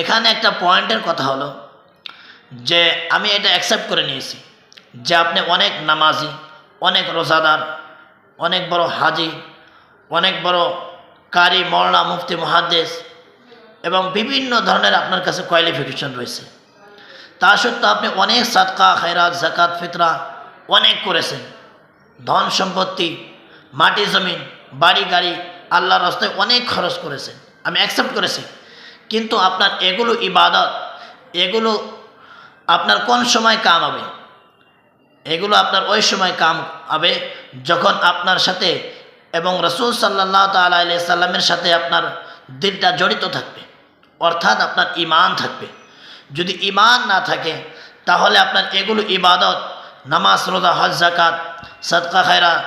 এখানে একটা পয়েন্টের কথা হলো যে আমি এটা অ্যাকসেপ্ট করে নিয়েছি যে আপনি অনেক নামাজি, অনেক রোজাদার, অনেক বড় হাজি, অনেক বড় কারি মরনা মুফতি মহাদেশ এবং বিভিন্ন ধরনের আপনার কাছে কোয়ালিফিকেশন রয়েছে। তা সত্ত্বেও আপনি অনেক সাদকা, খায়রাত জাকাত ফিতরা অনেক করেছেন। ধন সম্পত্তি, মাটি, জমিন, বাড়ি, গাড়ি, আল্লাহর রাস্তায় অনেক খরচ করেছেন। আমি অ্যাকসেপ্ট করেছি। কিন্তু আপনার এগুলো ইবাদত, এগুলো আপনার কোন সময় কাম হবে? এগুলো আপনার ওই সময় কাম হবে যখন আপনার সাথে এবং রসুল সাল্লাহ তালা সাল্লামের সাথে আপনার দিলটা জড়িত থাকবে, অর্থাৎ আপনার ইমান থাকবে। যদি ইমান না থাকে, তাহলে আপনার এগুলো ইবাদত, নামাজ, রোজা, হজ জাকাত সদকা, খায়রাত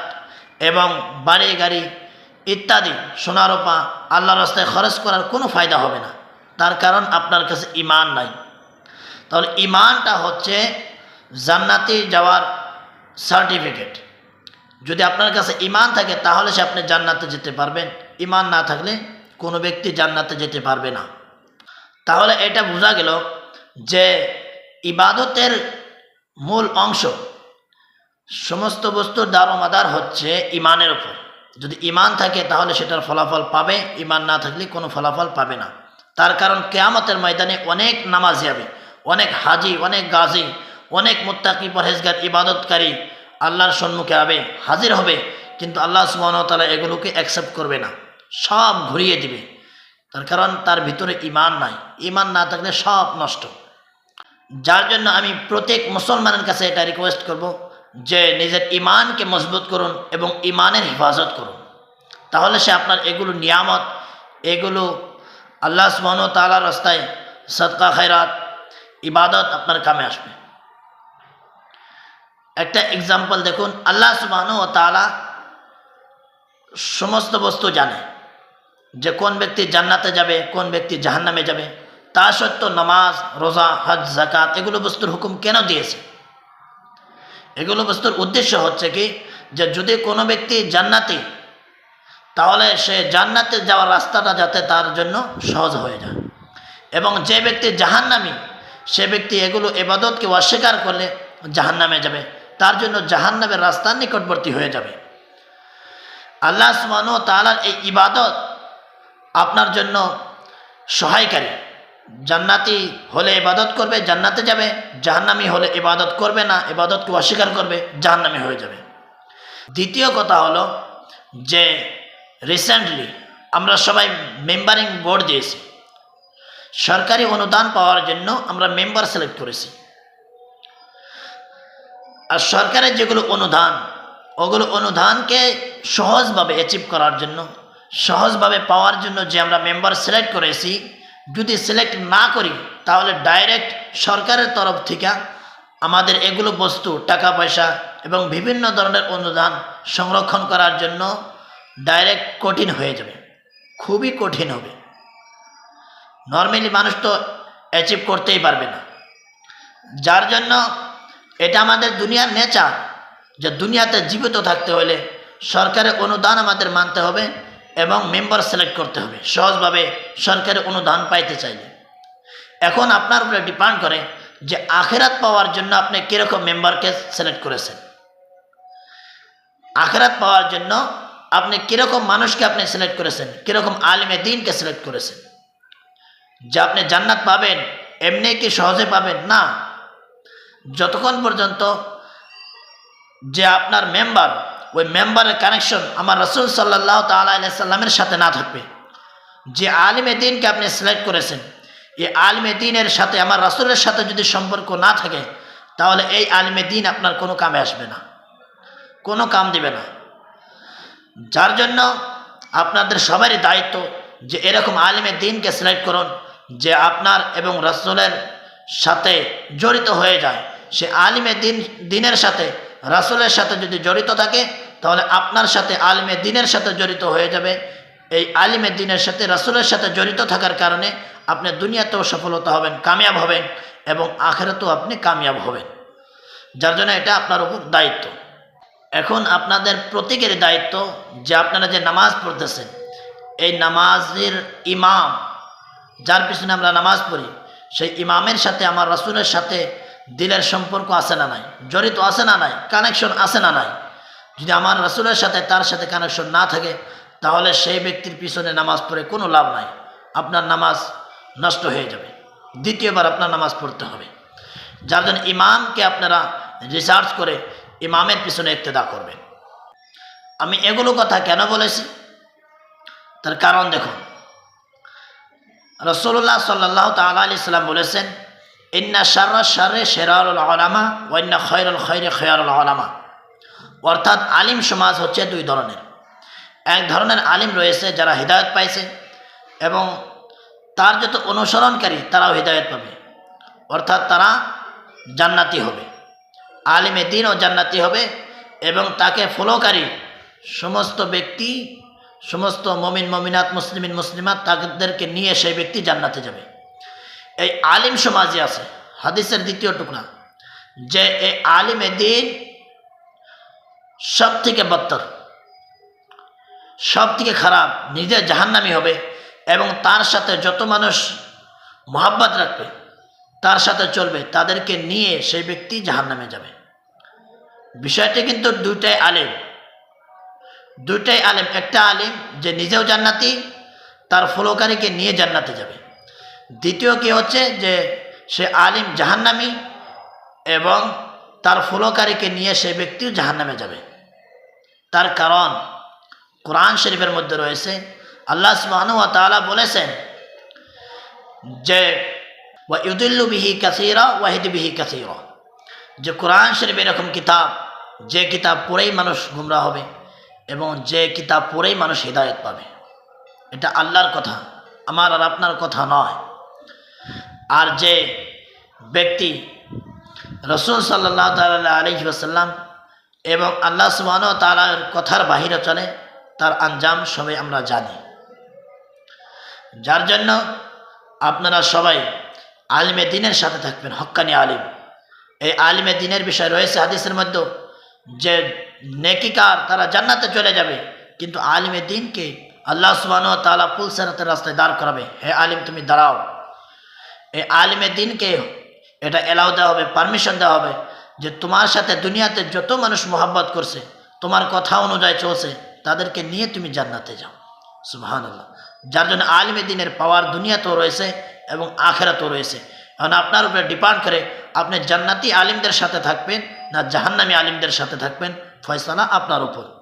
এবং বাড়ি গাড়ি ইত্যাদি সোনারোপা আল্লাহ রাস্তায় খরচ করার কোনো ফায়দা হবে না। তার কারণ আপনার কাছে ইমান নাই। তাহলে ইমানটা হচ্ছে জান্নাতি যাওয়ার সার্টিফিকেট যদি আপনার কাছে ইমান থাকে, তাহলে সে আপনি জান্নাতে যেতে পারবেন। ইমান না থাকলে কোনো ব্যক্তি জান্নাতে যেতে পারবে না। তাহলে এটা বোঝা গেল যে ইবাদতের মূল অংশ, সমস্ত বস্তুর দারোমাদার হচ্ছে ইমানের ওপর যদি ইমান থাকে, তাহলে সেটার ফলাফল পাবে ইমান না থাকলে কোনো ফলাফল পাবে না। তার কারণ কেয়ামতের ময়দানে অনেক নামাজ যাবে অনেক হাজি, অনেক গাজী, অনেক মুত্তাকি, পরহেজগার, ইবাদতকারী আল্লাহর সম্মুখে হবে হাজির হবে, কিন্তু আল্লাহ সুবাহতালা এগুলোকে অ্যাকসেপ্ট করবে না, সব ঘুরিয়ে দিবে। তার কারণ তার ভিতরে ইমান নাই ইমান না থাকলে সব নষ্ট। যার জন্য আমি প্রত্যেক মুসলমানের কাছে এটা রিকোয়েস্ট করব যে নিজের ইমানকে মজবুত করুন এবং ইমানের হেফাজত করুন। তাহলে সে আপনার এগুলো নিয়ামত, এগুলো আল্লাহ সুবাহন তালার রাস্তায় সদকা খৈরাত ইবাদত আপনার কামে আসবে। একটা এক্সাম্পল দেখুন, আল্লাহ সুবাহন ও তালা সমস্ত বস্তু জানে যে কোন ব্যক্তি জান্নাতে যাবে, কোন ব্যক্তি জাহান্নামে যাবে। তা সত্ত্বেও নামাজ, রোজা, হজ জাকাত এগুলো বস্তুর হুকুম কেন দিয়েছে? এগুলো বস্তুর উদ্দেশ্য হচ্ছে কি? যে যদি কোনো ব্যক্তি জান্নাতি তাহলে সে জান্নাতে যাওয়ার রাস্তাটা যাতে তার জন্য সহজ হয়ে যায়। এবং যে ব্যক্তি জাহান্নামি, সে ব্যক্তি এগুলো এবাদতকে অস্বীকার করলে জাহান্নামে যাবে। তার জন্য জাহান্নামের রাস্তার নিকটবর্তী হয়ে যাবে। আল্লাহ সুবানো তালার এই ইবাদত আপনার জন্য সহায়কারী। জান্নাতি হলে ইবাদত করবে, জান্নাতে যাবে। জাহান্নামি হলে ইবাদত করবে না, ইবাদতকে অস্বীকার করবে, জাহান্নামি হয়ে যাবে। দ্বিতীয় কথা হলো যে রিসেন্টলি আমরা সবাই মেম্বারিং বোর্ড দিয়েছি। সরকারি অনুদান পাওয়ার জন্য আমরা মেম্বার সিলেক্ট করেছি। আর সরকারের যেগুলো অনুদান, ওগুলো অনুদানকে সহজভাবে অ্যাচিভ করার জন্য, সহজভাবে পাওয়ার জন্য যে আমরা মেম্বার সিলেক্ট করেছি, যদি সিলেক্ট না করি, তাহলে ডাইরেক্ট সরকারের তরফ থেকে আমাদের এগুলো বস্তু, টাকা পয়সা এবং বিভিন্ন ধরনের অনুদান সংরক্ষণ করার জন্য ডাইরেক্ট কঠিন হয়ে যাবে, খুবই কঠিন হবে। নর্মালি মানুষ তো অ্যাচিভ করতেই পারবে না। যার জন্য এটা আমাদের দুনিয়ার নেচার যে দুনিয়াতে জীবিত থাকতে হলে সরকারের অনুদান আমাদের মানতে হবে এবং মেম্বার সিলেক্ট করতে হবে। সহজভাবে সরকারের অনুদান পাইতে চাইলে। এখন আপনার উপরে ডিপেন্ড করে যে আখেরাত পাওয়ার জন্য আপনি কীরকম মেম্বারকে সিলেক্ট করেছেন। আখেরাত পাওয়ার জন্য আপনি কীরকম মানুষকে আপনি সিলেক্ট করেছেন? কীরকম আলিমে দিনকে সিলেক্ট করেছেন? যে আপনি জান্নাত পাবেন, এমনি কি সহজে পাবেন? না। যতক্ষণ পর্যন্ত যে আপনার মেম্বার ওই মেম্বারের কানেকশন আমার রসুল সাল্লাহ তাল্লামের সাথে না থাকবে। যে আলিমে দিনকে আপনি সিলেক্ট করেছেন, এই আলিমে দিনের সাথে, আমার রসুলের সাথে যদি সম্পর্ক না থাকে, তাহলে এই আলিমে দিন আপনার কোনো কামে আসবে না। কোনো কাম দিবে না। যার জন্য আপনাদের সবারই দায়িত্ব যে এরকম আলিমে দিনকে সিলেক্ট করুন, যে আপনার এবং রসুলের সাথে জড়িত হয়ে যায়। সে আলিমে দিন, দিনের সাথে, রাসুলের সাথে যদি জড়িত থাকে, তাহলে আপনার সাথে আলিমে দিনের সাথে জড়িত হয়ে যাবে। এই আলিমে দিনের সাথে, রাসুলের সাথে জড়িত থাকার কারণে আপনি দুনিয়াতেও সফলতা হবেন, কামিয়াব হবেন এবং আখেরাতেও আপনি কামিয়াব হবেন। যার জন্য এটা আপনার উপর দায়িত্ব। এখন আপনাদের প্রতীকের দায়িত্ব যে আপনারা যে নামাজ পড়তেছেন, এই নামাজের ইমাম, যার পিছনে আমরা নামাজ পড়ি, সেই ইমামের সাথে, আমার রসুলের সাথে দিলের সম্পর্ক আছে না নাই, জড়িত আছে না নাই কানেকশন আছে না নাই। যদি আমার রসুলের সাথে, তার সাথে কানেকশন না থাকে, তাহলে সেই ব্যক্তির পিছনে নামাজ পড়ে কোনো লাভ নাই। আপনার নামাজ নষ্ট হয়ে যাবে। দ্বিতীয়বার আপনার নামাজ পড়তে হবে। যার জন্য ইমামকে আপনারা রিসার্চ করে ইমামের পিছনে ইক্তেদা করবেন। আমি এগুলো কথা কেন বলেছি? তার কারণ দেখুন। রসুল্লাহ সাল্লাহ তালা আলি সাল্লাম বলেছেন, ইন্না সার্রা সারে শেরারুল আলামা ওয়ান্না খয়রুল খৈরে খয়ারুল আলামা অর্থাৎ আলিম সমাজ হচ্ছে দুই ধরনের। এক ধরনের আলিম রয়েছে যারা হৃদায়ত পাইছে এবং তার যত অনুসরণকারী তারাও হৃদায়ত পাবে। অর্থাৎ তারা জান্নাতি হবে। আলিমে দিনও জান্নাতি হবে এবং তাকে ফলোকারী সমস্ত ব্যক্তি, সমস্ত মমিন, মমিনাত, মুসলিমিন, মুসলিমাত তাদেরকে নিয়ে সেই ব্যক্তি জান্নাতে যাবে। এই আলিম সমাজে আছে, হাদিসের দ্বিতীয় টুকরা, যে এই আলিমে দিন সব থেকে বত্তর সব থেকে খারাপ, নিজে জাহান্নামি হবে এবং তার সাথে যত মানুষ মোহাব্বত রাখবে তার সাথে চলবে, তাদেরকে নিয়ে সেই ব্যক্তি জাহান্নামে যাবে। বিষয়টি কিন্তু দুইটাই আলেম। দুইটাই আলেম। একটা আলিম যে নিজেও জান্নাতি, তার ফলোকারীকে নিয়ে জান্নাতে যাবে। দ্বিতীয় কি হচ্ছে যে সে আলিম জাহান্নামি এবং তার ফলোকারীকে নিয়ে সে ব্যক্তিও জাহান্নামে যাবে। তার কারণ কোরআন শরীফের মধ্যে রয়েছে। আল্লাহ সুবহানাহু ওয়া তাআলা বলেছেন যে ওয়া ইউদিল্লু বিহি কাসীরা ওয়াহিদ বিহি কাসীরা যে কোরআন শরীফ এরকম কিতাব, যে কিতাব পড়েই মানুষ গুমরা হবে এবং যে কিতাব পড়েই মানুষ হৃদায়ত পাবে। এটা আল্লাহর কথা, আমার আর আপনার কথা নয়। আর যে ব্যক্তি রসুল সাল্লাহ তাল্লাহ আলহি আসাল্লাম এবং আল্লাহ সুবান তালার কথার বাহিরে চলে, তার আঞ্জাম সবাই আমরা জানি। যার জন্য আপনারা সবাই আলিমে দিনের সাথে থাকবেন, হক্কানি আলিম। এই আলিমে দিনের বিষয় রয়েছে হাদিসের মধ্যে, যে নেকিকার তারা জান্নাতে চলে যাবে, কিন্তু আলিমে দিনকে আল্লাহ সুবান তালা পুলসারাতের রাস্তায় দাঁড় করাবে। হে আলিম, তুমি দাঁড়াও। এই আলিমে দিনকে এটা এলাও দেওয়া হবে, পারমিশন দেওয়া হবে যে তোমার সাথে দুনিয়াতে যত মানুষ মোহাব্বত করছে, তোমার কথা অনুযায়ী চলছে, তাদেরকে নিয়ে তুমি জান্নাতে যাও। সুবাহান আল্লাহ যার জন্য আলিমে দিনের পাওয়ার দুনিয়াতেও রয়েছে এবং আখেরাতেও রয়েছে। এখন আপনার উপরে ডিপেন্ড করে আপনি জান্নাতি আলিমদের সাথে থাকবেন না জাহান্নামী আলিমদের সাথে থাকবেন, ফয়সালা আপনার উপর।